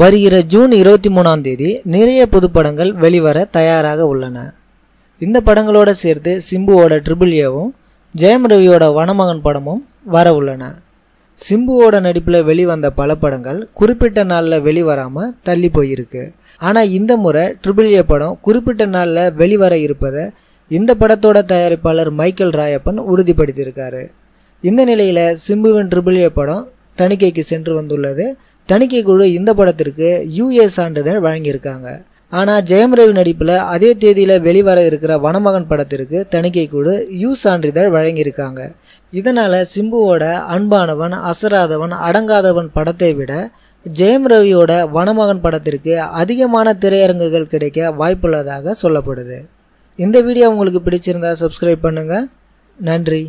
வருகிற ஜூன் இருபத்தி மூணாம் தேதி நிறைய புதுப்படங்கள் வெளிவர தயாராக உள்ளன. இந்த படங்களோடு சேர்த்து சிம்புவோட ட்ரிபிள் ஏவும் ஜெயம் ரவியோட வனமகன் படமும் வர உள்ளன. சிம்புவோட நடிப்பில் வெளிவந்த பல படங்கள் குறிப்பிட்ட நாளில் வெளிவராமல் தள்ளி போயிருக்கு. ஆனால் இந்த முறை ட்ரிபிள் ஏ படம் குறிப்பிட்ட நாளில் வெளிவர இருப்பதை இந்த படத்தோட தயாரிப்பாளர் மைக்கேல் ராயப்பன் உறுதிப்படுத்தியிருக்காரு. இந்த நிலையில் சிம்புவின் ட்ரிபிள் ஏ படம் தணிக்கைக்கு சென்று வந்துள்ளது. தணிக்கை குழு இந்த படத்திற்கு யூஏ சான்றிதழ் வழங்கியிருக்காங்க. ஆனால் ஜெயம் ரவி நடிப்பில் அதே தேதியில் வெளிவர இருக்கிற வனமகன் படத்திற்கு தணிக்கை குழு யூ சான்றிதழ் வழங்கியிருக்காங்க. இதனால் சிம்புவோட அன்பானவன் அசராதவன் அடங்காதவன் படத்தை விட ஜெயம் ரவியோட வனமகன் படத்திற்கு அதிகமான திரையரங்குகள் கிடைக்க வாய்ப்புள்ளதாக சொல்லப்படுது. இந்த வீடியோ உங்களுக்கு பிடிச்சிருந்தா சப்ஸ்கிரைப் பண்ணுங்கள் நன்றி.